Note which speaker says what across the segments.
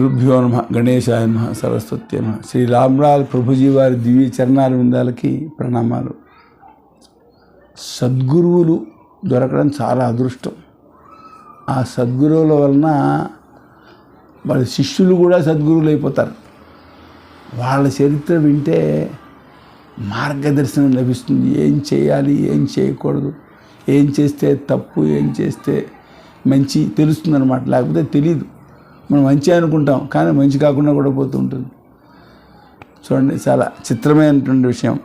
Speaker 1: గురుభ్యో నమ గణేశాయ నమ సరస్వతి నమ. శ్రీ రామలాల్ ప్రభుజీ వారి దివ్య చరణాల విందాలకి ప్రణామాలు. సద్గురువులు దొరకడం చాలా అదృష్టం. ఆ సద్గురువుల వలన వాళ్ళ శిష్యులు కూడా సద్గురువులు అయిపోతారు వాళ్ళ చరిత్ర వింటే మార్గదర్శనం లభిస్తుంది. ఏం చేయాలి ఏం చేయకూడదు ఏం చేస్తే తప్పు ఏం చేస్తే మంచి తెలుస్తుంది అనమాట లేకపోతే తెలియదు మనం మంచి అనుకుంటాం కానీ మంచి కాకుండా కూడా పోతూ ఉంటుంది. చూడండి చాలా చిత్రమైనటువంటి విషయం.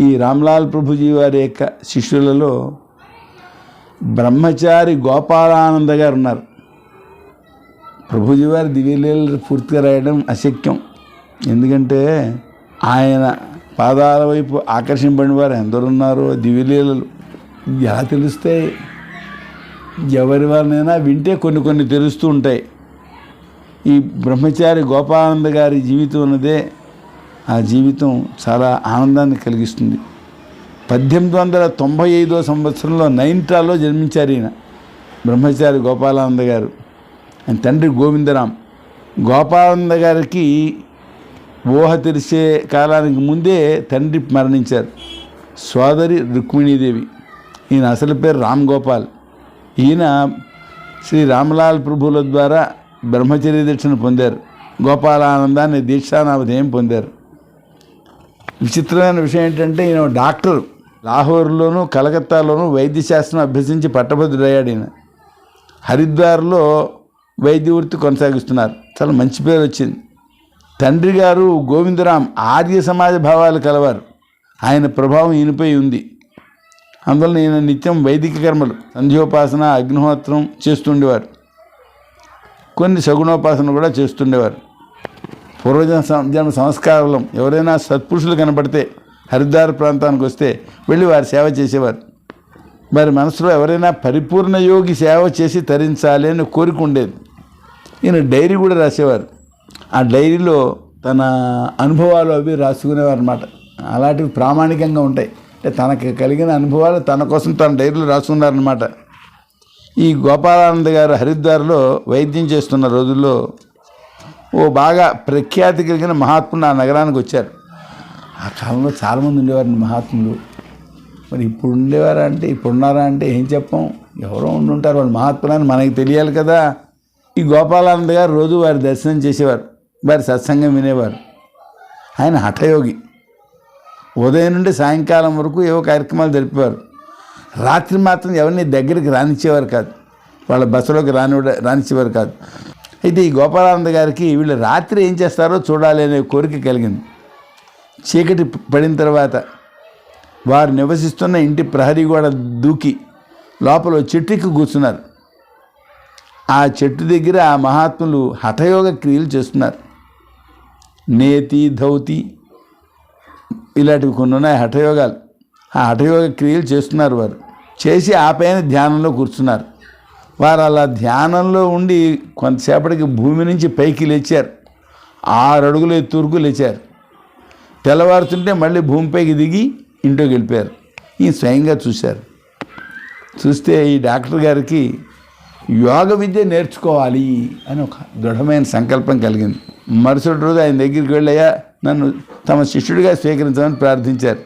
Speaker 1: ఈ రామ్లాల్ ప్రభుజీ వారి యొక్క శిష్యులలో బ్రహ్మచారి గోపాలానంద గారు ఉన్నారు. ప్రభుజీ వారి దివ్యలీలలు పూర్తిగా రాయడం అశక్యం. ఎందుకంటే ఆయన పాదాల వైపు ఆకర్షింపడిన వారు ఎందరున్నారో దివ్యలీలలు ఎలా తెలుస్తాయి? ఎవరి వారినైనా వింటే కొన్ని కొన్ని తెలుస్తూ ఉంటాయి. ఈ బ్రహ్మచారి గోపానంద గారి జీవితం ఉన్నదే ఆ జీవితం చాలా ఆనందాన్ని కలిగిస్తుంది. పద్దెనిమిది వందల తొంభై ఐదో సంవత్సరంలో నైన్టాలో జన్మించారు ఈయన బ్రహ్మచారి గోపాలానంద గారు. ఆయన తండ్రి గోవిందరాం గోపానంద గారికి ఊహ తెరిచే కాలానికి ముందే తండ్రి మరణించారు. సోదరి రుక్మిణీదేవి. ఈయన అసలు పేరు రామ్ గోపాల్. ఈయన శ్రీ రామలాల్ ప్రభువుల ద్వారా బ్రహ్మచర్య దీక్షను పొందారు. గోపాలానందాన్ని దీక్షానామధేయం పొందారు. విచిత్రమైన విషయం ఏంటంటే ఈయన డాక్టర్. లాహోర్లోను కలకత్తాలోను వైద్యశాస్త్రం అభ్యసించి పట్టభద్రుడయ్యాడు ఈయన. హరిద్వార్లో వైద్య వృత్తి కొనసాగిస్తున్నారు. చాలా మంచి పేరు వచ్చింది. తండ్రి గారు గోవిందరాం ఆర్య సమాజ భావాలు కలవారు. ఆయన ప్రభావం ఈయనపై ఉంది. అందువల్ల నేను నిత్యం వైదిక కర్మలు సంధ్యోపాసన అగ్నిహోత్రం చేస్తుండేవారు. కొన్ని సగుణోపాసన కూడా చేస్తుండేవారు. పూర్వజన సం- జన్మ సంస్కారం ఎవరైనా సత్పురుషులు కనపడితే హరిద్వార ప్రాంతానికి వస్తే వెళ్ళి వారి సేవ చేసేవారు. వారి మనసులో ఎవరైనా పరిపూర్ణ యోగి సేవ చేసి తరించాలి అని కోరిక ఉండేది. ఈయన డైరీ కూడా రాసేవారు. ఆ డైరీలో తన అనుభవాలు అవి రాసుకునేవారు అనమాట అలాంటివి ప్రామాణికంగా ఉంటాయి. అంటే తనకి కలిగిన అనుభవాలు తన కోసం తన డైరీలో రాసుకున్నారనమాట ఈ గోపాలానంద గారు హరిద్వార్లో వైద్యం చేస్తున్న రోజుల్లో ఓ బాగా ప్రఖ్యాతి కలిగిన మహాత్ముడు ఆ నగరానికి వచ్చారు. ఆ కాలంలో చాలామంది ఉండేవారు మహాత్ములు. మరి ఇప్పుడు ఉండేవారా అంటే ఇప్పుడు ఉన్నారా అంటే ఏం చెప్పం? ఎవరో ఉండుంటారు వాళ్ళు మహాత్ములని మనకి తెలియాలి కదా. ఈ గోపాలానంద గారు రోజు వారి దర్శనం చేసేవారు వారి సత్సంగం వినేవారు. ఆయన హఠయోగి. ఉదయం నుండి సాయంకాలం వరకు ఏవో కార్యక్రమాలు జరిపేవారు. రాత్రి మాత్రం ఎవరిని దగ్గరికి రానిచ్చేవారు కాదు. వాళ్ళ బస్సులోకి రాని రానిచ్చేవారు కాదు. అయితే ఈ గోపాలానంద గారికి వీళ్ళు రాత్రి ఏం చేస్తారో చూడాలి అనే కోరిక కలిగింది. చీకటి పడిన తర్వాత వారు నివసిస్తున్న ఇంటి ప్రహరీ గోడ దూకి లోపల చెట్టుకి కూర్చున్నారు. ఆ చెట్టు దగ్గర ఆ మహాత్ములు హఠయోగ క్రియలు చేస్తున్నారు. నేతి ధౌతి ఇలాంటివి కొన్ని ఉన్నాయి హఠయోగాలు. ఆ హఠయోగ క్రియలు చేస్తున్నారు వారు. చేసి ఆ పైన ధ్యానంలో కూర్చున్నారు. వారు అలా ధ్యానంలో ఉండి కొంతసేపటికి భూమి నుంచి పైకి లేచారు. ఆరు అడుగులు ఎత్తురుకు లేచారు. తెల్లవారుతుంటే మళ్ళీ భూమిపైకి దిగి ఇంట్లోకి వెళ్ళిపోయారు. ఈ స్వయంగా చూశారు. చూస్తే ఈ డాక్టర్ గారికి యోగ విద్య నేర్చుకోవాలి అని ఒక దృఢమైన సంకల్పం కలిగింది. మరుసటి రోజు ఆయన దగ్గరికి వెళ్ళయ్యా నన్ను తమ శిష్యుడిగా స్వీకరించమని ప్రార్థించారు.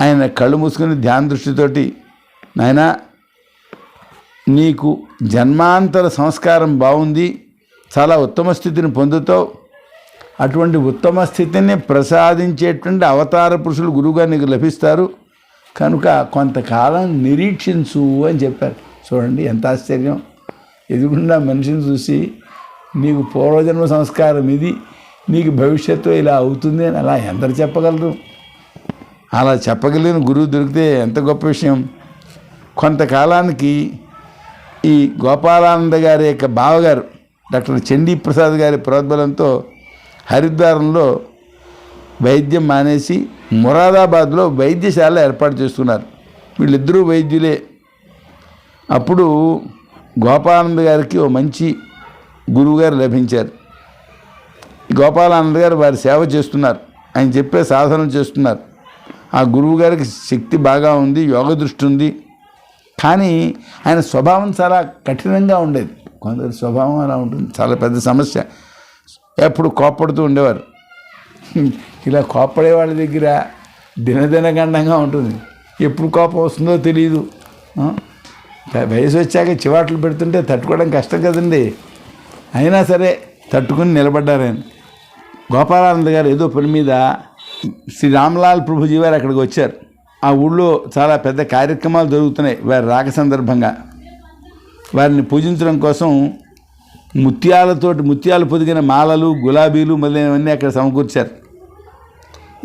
Speaker 1: ఆయన కళ్ళు మూసుకుని ధ్యాన దృష్టితోటి నాయనా నీకు జన్మాంతర సంస్కారం బాగుంది చాలా ఉత్తమ స్థితిని పొందుతావు. అటువంటి ఉత్తమ స్థితిని ప్రసాదించేటువంటి అవతార పురుషులు గురువుగా నీకు లభిస్తారు. కనుక కొంతకాలం నిరీక్షించు అని చెప్పారు. చూడండి ఎంత ఆశ్చర్యం. ఎదుగుండా మనిషిని చూసి నీకు పూర్వజన్మ సంస్కారం ఇది నీకు భవిష్యత్తు ఇలా అవుతుంది అని అలా ఎందరు చెప్పగలరు? అలా చెప్పగలిగిన గురువు దొరికితే ఎంత గొప్ప విషయం. కొంతకాలానికి ఈ గోపాలానంద గారి యొక్క బావగారు డాక్టర్ చండీ ప్రసాద్ గారి ప్రోద్బలంతో హరిద్వారంలో వైద్యం మానేసి మురాదాబాద్లో వైద్యశాల ఏర్పాటు చేసుకున్నారు వీళ్ళిద్దరూ వైద్యులే. అప్పుడు గోపాలానంద గారికి ఓ మంచి గురువుగారు లభించారు. గోపాలానంద గారు వారి సేవ చేస్తున్నారు. ఆయన చెప్పే సాధన చేస్తున్నారు. ఆ గురువు గారికి శక్తి బాగా ఉంది యోగ దృష్టి ఉంది. కానీ ఆయన స్వభావం చాలా కఠినంగా ఉండేది. కొందరి స్వభావం అలా ఉంటుంది. చాలా పెద్ద సమస్య. ఎప్పుడు కోప్పడుతూ ఉండేవారు. ఇలా కోప్పడే వాళ్ళ దగ్గర దినదినగండంగా ఉంటుంది. ఎప్పుడు కోపం వస్తుందో తెలియదు వయసు వచ్చాక చివాట్లు పెడుతుంటే తట్టుకోవడం కష్టం కదండి. అయినా సరే తట్టుకుని నిలబడ్డారు ఆయన. గోపాలానంద గారు ఏదో పని మీద శ్రీ రామ్లాల్ ప్రభుజీ వారు అక్కడికి వచ్చారు. ఆ ఊళ్ళో చాలా పెద్ద కార్యక్రమాలు జరుగుతున్నాయి వారి రాక సందర్భంగా. వారిని పూజించడం కోసం ముత్యాలతోటి ముత్యాలు పొదిగిన మాలలు గులాబీలు మొదలైనవన్నీ అక్కడ సమకూర్చారు.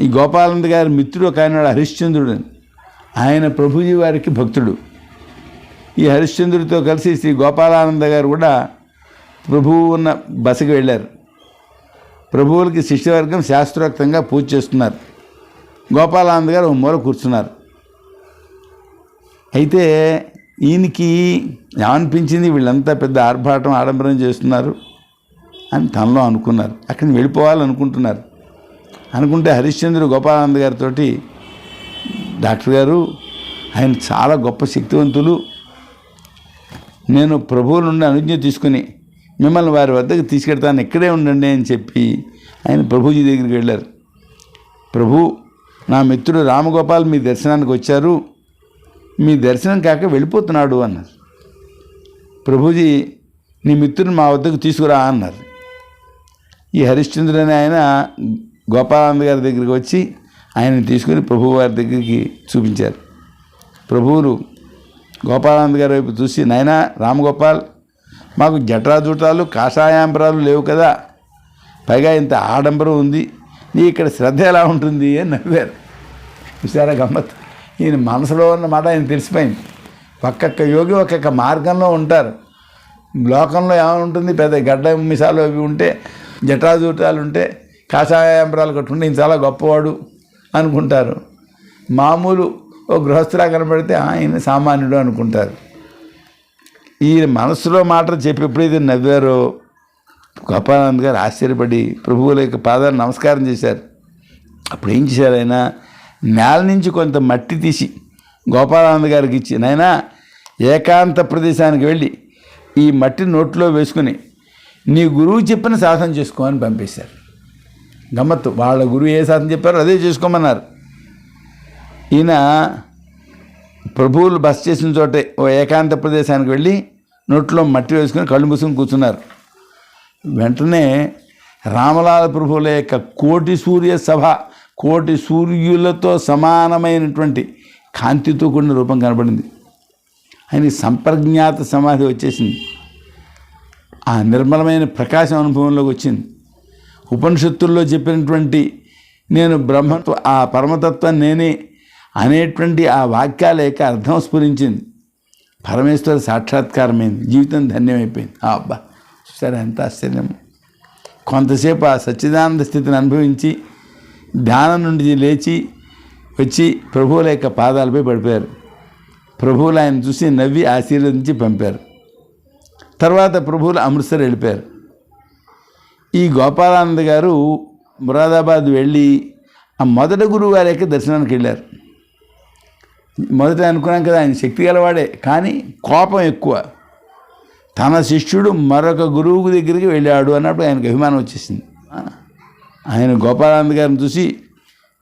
Speaker 1: ఈ గోపాలంద గారి మిత్రుడు ఒక ఆయన హరిశ్చంద్రుడు. ఆయన ప్రభుజీ వారికి భక్తుడు. ఈ హరిశ్చంద్రుడితో కలిసి శ్రీ గోపాలానంద గారు కూడా ప్రభువు ఉన్న బసకి వెళ్ళారు. ప్రభువులకి శిష్యవర్గం శాస్త్రోక్తంగా పూజ చేస్తున్నారు. గోపాలానంద గారు ఒక మూల కూర్చున్నారు. అయితే ఈయనకి ఏమనిపించింది వీళ్ళంతా పెద్ద ఆర్భాటం ఆడంబరం చేస్తున్నారు అని తనలో అనుకున్నారు. అక్కడికి వెళ్ళిపోవాలనుకుంటున్నారు. అనుకుంటే హరిశ్చంద్రుడు గోపాలానంద గారితో డాక్టర్ గారు ఆయన చాలా గొప్ప శక్తివంతులు. నేను ప్రభువు నుండి అనుజ్ఞ తీసుకుని మిమ్మల్ని వారి వద్దకు తీసుకెళ్తాను ఇక్కడే ఉండండి అని చెప్పి ఆయన ప్రభుజీ దగ్గరికి వెళ్ళారు. ప్రభు నా మిత్రుడు రామగోపాల్ మీ దర్శనానికి వచ్చారు మీ దర్శనం కాక వెళ్ళిపోతున్నాడు అన్నారు. ప్రభుజీ నీ మిత్రుని మా వద్దకు తీసుకురా అన్నారు. ఈ హరిశ్చంద్రుడు అనే ఆయన గోపాలానంద గారి దగ్గరికి వచ్చి ఆయన తీసుకుని ప్రభు వారి దగ్గరికి చూపించారు. ప్రభువులు గోపాలానంద గారి వైపు చూసి నాయన రామగోపాల్ మాకు జటాజుటాలు కాషాయాంబరాలు లేవు కదా. పైగా ఇంత ఆడంబరం ఉంది. నీ ఇక్కడ శ్రద్ధ ఎలా ఉంటుంది అని నవ్వారు. చూసారా గమ్మత్? ఈయన మనసులో ఉన్నమాట ఆయన తెలిసిపోయింది. ఒక్కొక్క యోగి ఒక్కొక్క మార్గంలో ఉంటారు. లోకంలో ఏముంటుంది? పెద్ద గడ్డ మిసాలు అవి ఉంటే జటాజూటాలు ఉంటే కాషాయాంబరాలు కట్టుకుంటే ఈయన చాలా గొప్పవాడు అనుకుంటారు. మామూలు ఓ గృహస్థులా కనబడితే ఆయన సామాన్యుడు అనుకుంటారు. ఈయన మనసులో మాట చెప్పి ఎప్పుడైతే నవ్వారో. గోపానంద్ గారు ఆశ్చర్యపడి ప్రభువుల యొక్క పాదాలు నమస్కారం చేశారు. అప్పుడు ఏం చేశారు ఆయన? నేల నుంచి కొంత మట్టి తీసి గోపాలానంద గారికి ఇచ్చి నాయన ఏకాంత ప్రదేశానికి వెళ్ళి ఈ మట్టి నోట్లో వేసుకుని నీ గురువు చెప్పిన సాధన చేసుకో అని పంపేశారు. గమ్మత్తు వాళ్ళ గురువు ఏ సాధన చెప్పారో అదే చేసుకోమన్నారు. ఈయన ప్రభువులు బస చేసిన చోటే ఓ ఏకాంత ప్రదేశానికి వెళ్ళి నోట్లో మట్టి వేసుకుని కళ్ళు మూసుకుని కూర్చున్నారు. వెంటనే రామలాల ప్రభువుల యొక్క కోటి సూర్య సభ కోటి సూర్యులతో సమానమైనటువంటి కాంతితో కూడిన రూపం కనబడింది. ఆయన సంప్రజ్ఞాత సమాధి వచ్చేసింది. ఆ నిర్మలమైన ప్రకాశం అనుభవంలోకి వచ్చింది. ఉపనిషత్తుల్లో చెప్పినటువంటి నేను బ్రహ్మత్వ ఆ పరమతత్వం నేనే అనేటువంటి ఆ వాక్యాల యొక్క అర్థం స్ఫురించింది. పరమేశ్వర సాక్షాత్కారమైంది. జీవితం ధన్యమైపోయింది. ఆ అబ్బా సరే ఎంత ఆశ్చర్యం. కొంతసేపు ఆ సచ్చిదానంద స్థితిని అనుభవించి ధ్యానం నుండి లేచి వచ్చి ప్రభువుల యొక్క పాదాలపై పడిపోయారు. ప్రభువులు ఆయన చూసి నవ్వి ఆశీర్వదించి పంపారు. తర్వాత ప్రభువులు అమృత్సర్ వెళ్ళిపోయారు. ఈ గోపాలానంద గారు మురాదాబాద్ వెళ్ళి ఆ మొదటి గురువు గారి యొక్క దర్శనానికి వెళ్ళారు. మొదట అనుకున్నాం కదా ఆయన శక్తి గలవాడే కానీ కోపం ఎక్కువ. తన శిష్యుడు మరొక గురువు దగ్గరికి వెళ్ళాడు అన్నప్పుడు ఆయనకు అభిమానం వచ్చేసింది. ఆయన గోపాలానంద గారిని చూసి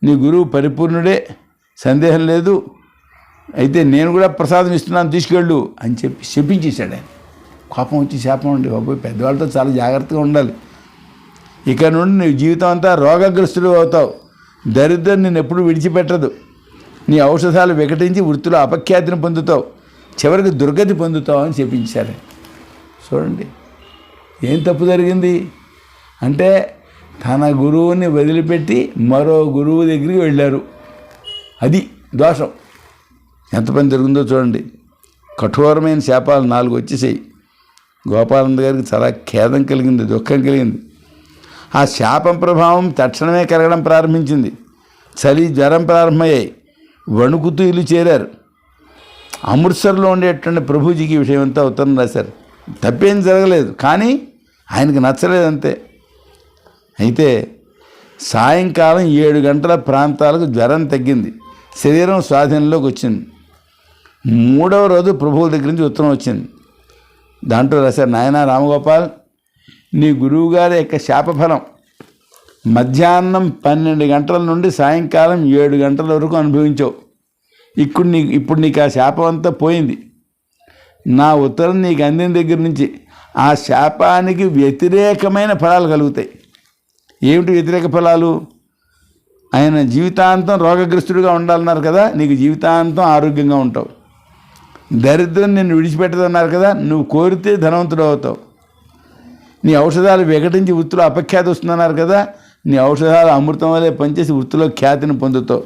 Speaker 1: నీ గురువు పరిపూర్ణుడే సందేహం లేదు అయితే నేను కూడా ప్రసాదం ఇస్తున్నాను తీసుకెళ్ళు అని చెప్పి శపించేశాడు ఆయన. కోపం వచ్చి శాపం ఉండి బాబు పెద్దవాళ్ళతో చాలా జాగ్రత్తగా ఉండాలి. ఇక నుండి నీ జీవితం అంతా రోగగ్రస్తుడు అవుతావు. దరిద్రం నేను ఎప్పుడు విడిచిపెట్టదు. నీ ఔషధాలు వికటించి వృత్తిలో అపఖ్యాతిని పొందుతావు. చివరికి దుర్గతి పొందుతావు అని చెప్పించారు. చూడండి ఏం తప్పు జరిగింది? అంటే తన గురువుని వదిలిపెట్టి మరో గురువు దగ్గరికి వెళ్ళారు. అది దోషం. ఎంత పని జరుగుందో చూడండి. కఠోరమైన శాపాలు నాలుగు వచ్చేసాయి. గోపాలంద గారికి చాలా ఖేదం కలిగింది దుఃఖం కలిగింది. ఆ శాపం ప్రభావం తక్షణమే కలగడం ప్రారంభించింది. చలి జ్వరం ప్రారంభమయ్యాయి. వణుకుతూ ఇల్లు చేరారు. అమృత్సర్లో ఉండేటువంటి ప్రభుజీకి విషయం అంతా ఉత్తరం రాశారు. తప్పేం జరగలేదు. కానీ ఆయనకు నచ్చలేదు అంతే. అయితే సాయంకాలం ఏడు గంటల ప్రాంతాలకు జ్వరం తగ్గింది. శరీరం స్వాధీనంలోకి వచ్చింది. మూడవ రోజు ప్రభువుల దగ్గర నుంచి ఉత్తరం వచ్చింది. దాంట్లో రాశారు నాయన రామగోపాల్ నీ గురువుగారి యొక్క శాపఫలం మధ్యాహ్నం పన్నెండు గంటల నుండి సాయంకాలం ఏడు గంటల వరకు అనుభవించావు. ఇప్పుడు నీ ఇప్పుడు నీకు ఆ శాపం అంతా పోయింది. నా ఉత్తరం నీకు అందిన దగ్గర నుంచి ఆ శాపానికి వ్యతిరేకమైన ఫలాలు కలుగుతాయి. ఏమిటి వ్యతిరేక ఫలాలు? ఆయన జీవితాంతం రోగగ్రస్తుడిగా ఉండాలన్నారు కదా నీకు జీవితాంతం ఆరోగ్యంగా ఉంటావు. దరిద్రం నిన్ను విడిచిపెట్టదన్నారు కదా నువ్వు కోరితే ధనవంతుడు అవుతావు. నీ ఔషధాలు వికటించి వృత్తిలో అపఖ్యాతి వస్తుందన్నారు కదా నీ ఔషధాలు అమృతం వలె పనిచేసి వృత్తిలో ఖ్యాతిని పొందుతావు.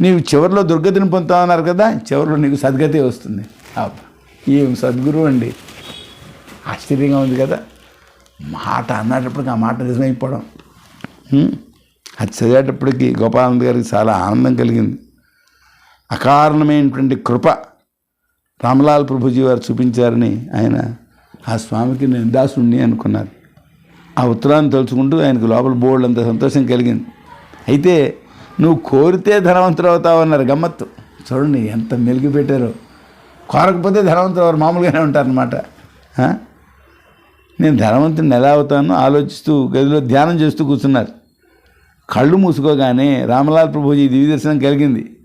Speaker 1: నీవు చివరిలో దుర్గతిని పొందుతావన్నారు కదా చివరిలో నీకు సద్గతి వస్తుంది. ఏం సద్గురు అండి. ఆశ్చర్యంగా ఉంది కదా. మాట అన్నటప్పటికి ఆ మాట నిజమైపోవడం. అది చదివేటప్పటికి గోపానంద్ గారికి చాలా ఆనందం కలిగింది. అకారణమైనటువంటి కృప రామలాల్ ప్రభుజీ వారు చూపించారని ఆయన ఆ స్వామికి నేను దాసుణ్ణి అనుకున్నారు. ఆ ఉత్తరాన్ని తలుచుకుంటూ ఆయనకు లోపల బోర్డు అంత సంతోషం కలిగింది. అయితే నువ్వు కోరితే ధనవంతుడు అవుతావు అన్నారు గమ్మత్తు. చూడండి ఎంత మెలిగి పెట్టారో. కోరకపోతే ధనవంతుడు ఎవరు మామూలుగానే ఉంటారనమాట నేను ధనవంతుని ఎలా అవుతానో ఆలోచిస్తూ గదిలో ధ్యానం చేస్తూ కూర్చున్నారు. కళ్ళు మూసుకోగానే రామలాల్ ప్రభుజీ దివ్య దర్శనం కలిగింది.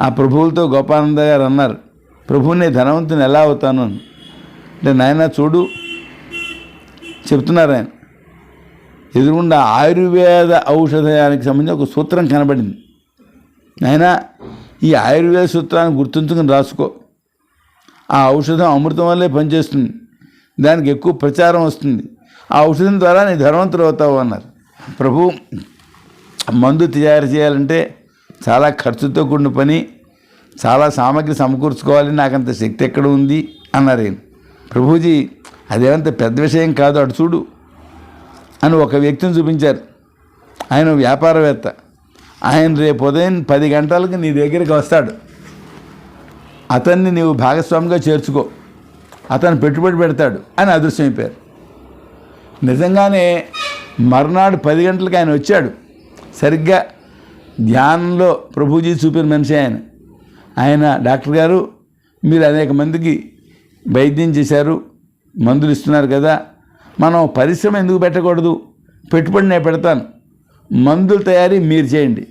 Speaker 1: ఆ ప్రభువులతో గోపానంద గారు అన్నారు ప్రభువుని నేను ధనవంతుని ఎలా అవుతాను? అంటే నాయన చూడు చెప్తున్నారు ఆయన. ఎదురుగుండా ఆయుర్వేద ఔషధానికి సంబంధించి ఒక సూత్రం కనబడింది. ఆయన ఈ ఆయుర్వేద సూత్రాన్ని గుర్తుంచుకుని రాసుకో. ఆ ఔషధం అమృతం వల్లే పనిచేస్తుంది. దానికి ఎక్కువ ప్రచారం వస్తుంది. ఆ ఔషధం ద్వారా నీ ధనవంతుడు అవుతావు అన్నారు. ప్రభు మందు తయారు చేయాలంటే చాలా ఖర్చుతో కూడిన పని చాలా సామగ్రి సమకూర్చుకోవాలి నాకు అంత శక్తి ఎక్కడ ఉంది అన్నారు ఆయన. ప్రభుజీ అదేమంత పెద్ద విషయం కాదు అటు చూడు అని ఒక వ్యక్తిని చూపించారు. ఆయన వ్యాపారవేత్త. ఆయన రేపు ఉదయం పది గంటలకు నీ దగ్గరికి వస్తాడు. అతన్ని నీవు భాగస్వామిగా చేర్చుకో. అతను పెట్టుబడి పెడతాడు అని అదృశ్యమైపోయారు నిజంగానే మర్నాడు పది గంటలకు ఆయన వచ్చాడు. సరిగ్గా ధ్యానంలో ప్రభుజీ చూపిన మనిషి ఆయన. ఆయన డాక్టర్ గారు మీరు అనేక మందికి వైద్యం చేశారు. మందులు ఇస్తున్నారు కదా మనం పరిశ్రమ ఎందుకు పెట్టకూడదు? పెట్టుబడి నేను పెడతాను. మందుల తయారీ మీరు చేయండి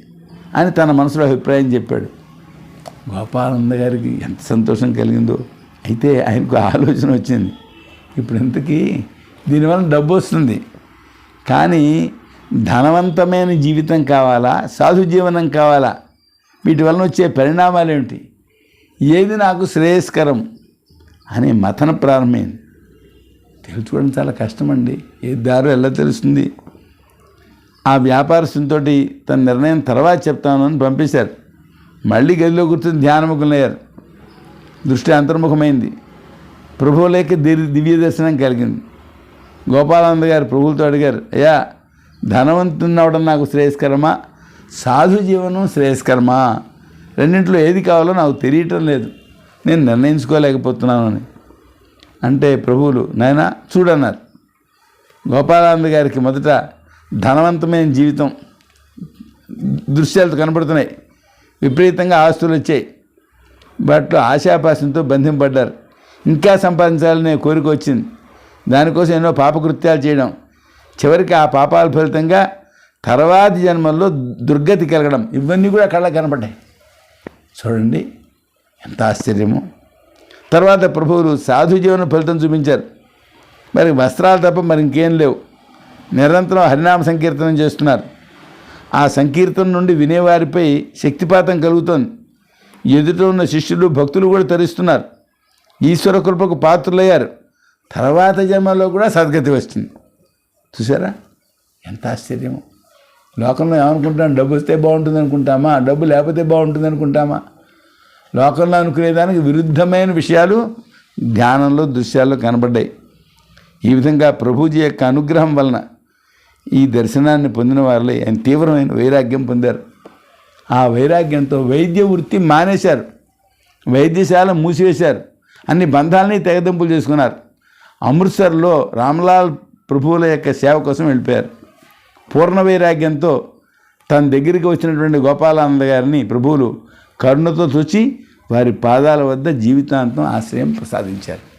Speaker 1: అని తన మనసులో అభిప్రాయం చెప్పాడు. గోపాలంద గారికి ఎంత సంతోషం కలిగిందో. అయితే ఆయనకు ఆలోచన వచ్చింది. ఇప్పుడు ఇంతకీ దీనివల్ల డబ్బు వస్తుంది. కానీ ధనవంతమైన జీవితం కావాలా? సాధు జీవనం కావాలా? వీటి వలన వచ్చే పరిణామాలు ఏమిటి? ఏది నాకు శ్రేయస్కరం? అనే మథన ప్రారంభమైంది. తెలుసుకోవడం చాలా కష్టమండి. ఏ దారో ఎలా తెలుస్తుంది? ఆ వ్యాపారస్తునితో తన నిర్ణయం తర్వాత చెప్తాను అని పంపించారు మళ్ళీ గదిలో కూర్చొని ధ్యానముఖులయ్యారు దృష్టి అంతర్ముఖమైంది. ప్రభువులేక దివ్య దర్శనం కలిగింది. గోపాలనంద గారు ప్రభువులతో అడిగారు అయ్యా ధనవంతున్నవడం నాకు శ్రేయస్కరమా? సాధు జీవనం శ్రేయస్కరమా? రెండింటిలో ఏది కావాలో నాకు తెలియటం లేదు. నేను నిర్ణయించుకోలేకపోతున్నాను అని. అంటే ప్రభువులు. నాయన చూడన్నారు. గోపాలానంద గారికి మొదట ధనవంతమైన జీవితం దృశ్యాలు కనబడుతున్నాయి విపరీతంగా ఆస్తులు వచ్చాయి. వాటిలో ఆశాపాసంతో బంధింపడ్డారు. ఇంకా సంపాదించాలనే కోరిక వచ్చింది. దానికోసం ఎన్నో పాపకృత్యాలు చేయడం. చివరికి ఆ పాపాల ఫలితంగా తర్వాతి జన్మల్లో దుర్గతి కలగడం. ఇవన్నీ కూడా కళ్ళ కనపడ్డాయి. చూడండి ఎంత ఆశ్చర్యమో. తర్వాత ప్రభువులు సాధు జీవన ఫలితం చూపించారు. మరి వస్త్రాలు తప్ప మరి ఇంకేం లేవు. నిరంతరం హరినామ సంకీర్తనం చేస్తున్నారు. ఆ సంకీర్తన నుండి వినేవారిపై శక్తిపాతం కలుగుతోంది. ఎదుట ఉన్న శిష్యులు భక్తులు కూడా తరిస్తున్నారు. ఈశ్వర కృపకు పాత్రులయ్యారు. తర్వాత జన్మలో కూడా సద్గతి వచ్చింది. చూసారా ఎంత ఆశ్చర్యము. లోకంలో ఏమనుకుంటాం డబ్బు వస్తే బాగుంటుంది అనుకుంటామా డబ్బు లేకపోతే బాగుంటుంది అనుకుంటామా లోకంలో అనుకునేదానికి విరుద్ధమైన విషయాలు ధ్యానంలో దృశ్యాల్లో కనబడ్డాయి. ఈ విధంగా ప్రభుజీ యొక్క అనుగ్రహం వలన ఈ దర్శనాన్ని పొందిన వారిలో ఆయన తీవ్రమైన వైరాగ్యం పొందారు. ఆ వైరాగ్యంతో వైద్య వృత్తి మానేశారు. వైద్యశాల మూసివేశారు. అన్ని బంధాలని తెగదింపులు చేసుకున్నారు. అమృత్సర్లో రామ్లాల్ ప్రభువుల యొక్క సేవ కోసం వెళ్ళిపోయారు. పూర్ణ వైరాగ్యంతో తన దగ్గరికి వచ్చినటువంటి గోపాలానంద గారిని ప్రభువులు కరుణతో చూచి వారి పాదాల వద్ద జీవితాంతం ఆశ్రయం ప్రసాదించారు.